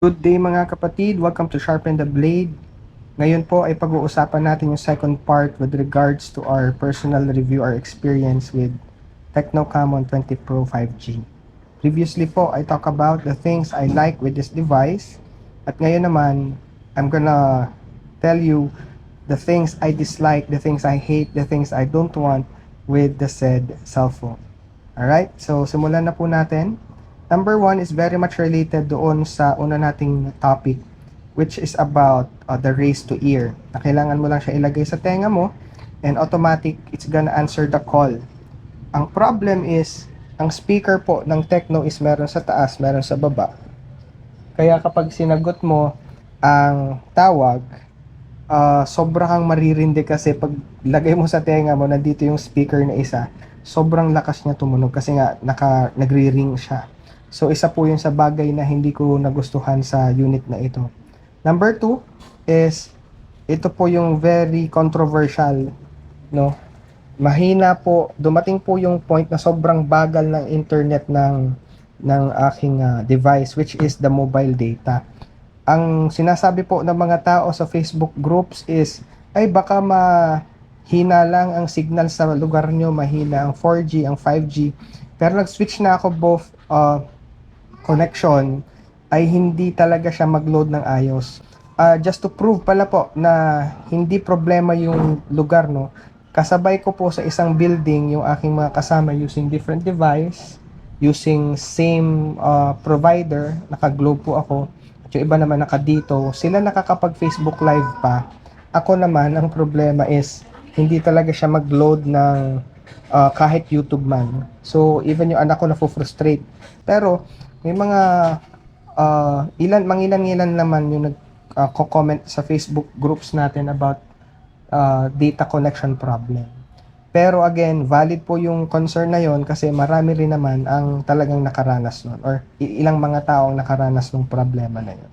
Good day mga kapatid, welcome to Sharpen the Blade. Ngayon po ay pag-uusapan natin yung second part with regards to our personal review or experience with Tecno Camon 20 Pro 5G. Previously po, I talk about the things I like with this device. At ngayon naman, I'm gonna tell you the things I dislike, the things I hate, the things I don't want with the said cell phone. Alright, so simulan na po natin. Number one is very much related doon sa una nating topic which is about uh, the race to ear. Na kailangan mo lang siya ilagay sa tenga mo and automatic it's gonna answer the call. Ang problem is ang speaker po ng Tecno is meron sa taas, meron sa baba. Kaya kapag sinagot mo ang tawag, uh, sobra kang maririndi kasi pag lagay mo sa tenga mo, nandito yung speaker na isa, sobrang lakas niya tumunog kasi nga naka, nagri-ring siya. So, isa po yun sa bagay na hindi ko nagustuhan sa unit na ito. Number two is, ito po yung very controversial, no? Mahina po, dumating po yung point na sobrang bagal ng internet ng ng aking ah, device which is the mobile data. Ang sinasabi po ng mga tao sa Facebook groups is ay baka mahina lang ang signal sa lugar nyo, mahina ang 4G, ang 5G. Pero nag-switch na ako both uh, connection ay hindi talaga siya mag-load ng ayos. Ah, just to prove pala po na hindi problema yung lugar no. Kasabay ko po sa isang building yung aking mga kasama using different device, using same uh, provider, naka-globe po ako. At yung iba naman naka dito, sila nakakapag Facebook live pa. Ako naman ang problema is hindi talaga siya mag-load ng uh, kahit YouTube man. So even yung anak ko na frustrate. Pero may mga uh, ilan mangilan-ngilan naman yung nag uh, comment sa Facebook groups natin about uh, data connection problem. Pero again, valid po yung concern na yon kasi marami rin naman ang talagang nakaranas nun or ilang mga taong nakaranas ng problema na yun.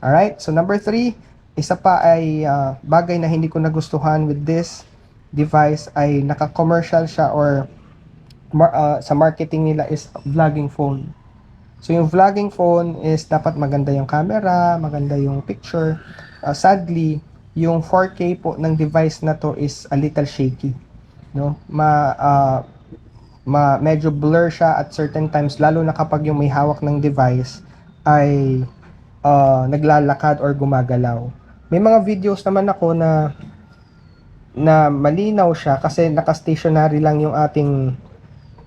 Alright, so number three, isa pa ay uh, bagay na hindi ko nagustuhan with this device ay naka-commercial siya or mar- uh, sa marketing nila is vlogging phone. So yung vlogging phone is dapat maganda yung camera, maganda yung picture. Uh, sadly, yung 4K po ng device na to is a little shaky. No? Ma uh, ma medyo blur siya at certain times lalo na kapag yung may hawak ng device ay uh, naglalakad or gumagalaw. May mga videos naman ako na na malinaw siya kasi naka-stationary lang yung ating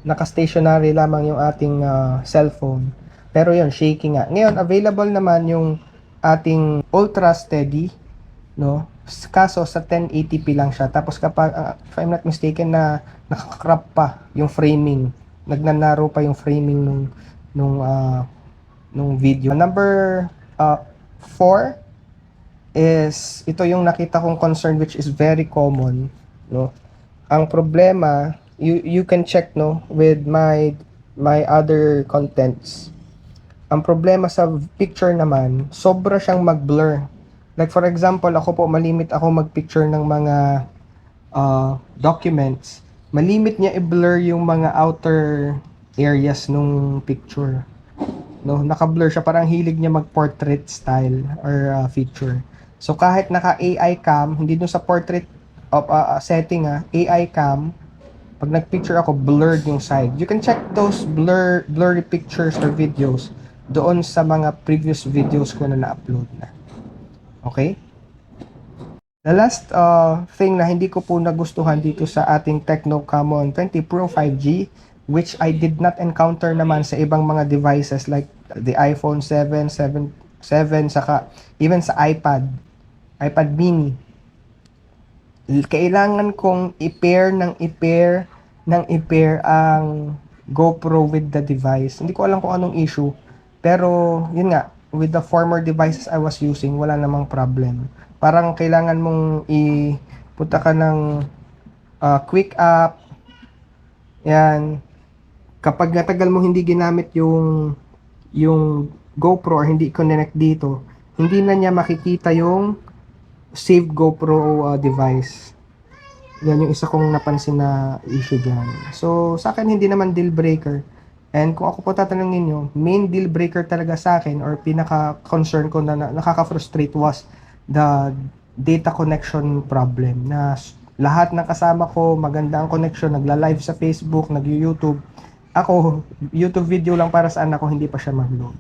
naka-stationary lamang yung ating uh, cellphone. Pero yun, shaky nga. Ngayon, available naman yung ating Ultra Steady, no? Kaso sa 1080p lang siya. Tapos kapag, uh, if I'm not mistaken, na nakakrap pa yung framing. Nagnanaro pa yung framing nung nung uh, nung video. Number uh, 4 is ito yung nakita kong concern which is very common, no? Ang problema, you you can check no with my my other contents. Ang problema sa picture naman, sobra siyang mag-blur. Like for example, ako po malimit ako mag-picture ng mga uh, documents. Malimit niya i-blur yung mga outer areas nung picture. No, naka-blur siya parang hilig niya mag-portrait style or uh, feature. So kahit naka AI cam, hindi dun sa portrait of uh, setting ah, AI cam, pag nag-picture ako, blurred yung side. You can check those blur blurry pictures or videos doon sa mga previous videos ko na na-upload na. Okay? The last uh, thing na hindi ko po nagustuhan dito sa ating Tecno Camon 20 Pro 5G which I did not encounter naman sa ibang mga devices like the iPhone 7, 7, 7 saka even sa iPad, iPad mini. Kailangan kong i-pair ng i-pair ng i-pair ang GoPro with the device. Hindi ko alam kung anong issue. Pero, yun nga, with the former devices I was using, wala namang problem. Parang kailangan mong i-punta ka ng uh, quick app. Yan. Kapag natagal mo hindi ginamit yung yung GoPro or hindi connect dito, hindi na niya makikita yung save GoPro uh, device. Yan yung isa kong napansin na issue dyan. So, sa akin hindi naman deal breaker. And kung ako po tatanungin nyo, main deal breaker talaga sa akin or pinaka-concern ko na, na nakaka-frustrate was the data connection problem na lahat ng kasama ko, maganda ang connection, nagla-live sa Facebook, nag-YouTube. Ako, YouTube video lang para sa anak ko, hindi pa siya mag-load.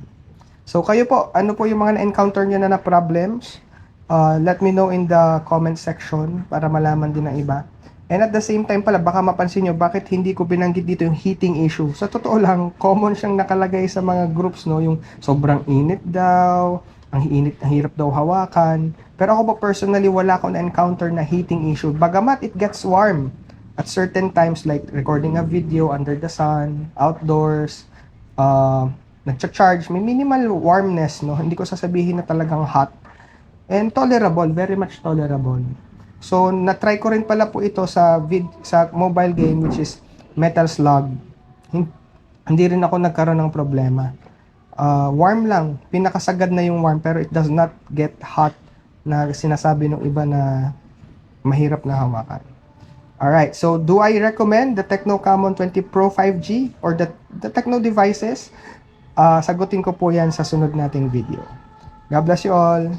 So kayo po, ano po yung mga na-encounter nyo na na problems? Uh, let me know in the comment section para malaman din ng iba. And at the same time pala, baka mapansin nyo, bakit hindi ko binanggit dito yung heating issue? Sa totoo lang, common siyang nakalagay sa mga groups, no? Yung sobrang init daw, ang init, ang hirap daw hawakan. Pero ako po personally, wala akong na-encounter na heating issue. Bagamat it gets warm at certain times like recording a video under the sun, outdoors, uh, nagcha-charge, may minimal warmness, no? Hindi ko sasabihin na talagang hot. And tolerable, very much tolerable. So, na-try ko rin pala po ito sa vid sa mobile game which is Metal Slug. Hin- Hindi rin ako nagkaroon ng problema. Ah, warm lang, pinakasagad na yung warm pero it does not get hot na sinasabi ng iba na mahirap na hawakan. Alright, so do I recommend the Tecno Camon 20 Pro 5G or the, the Tecno devices? Ah, sagutin ko po yan sa sunod nating video. God bless you all.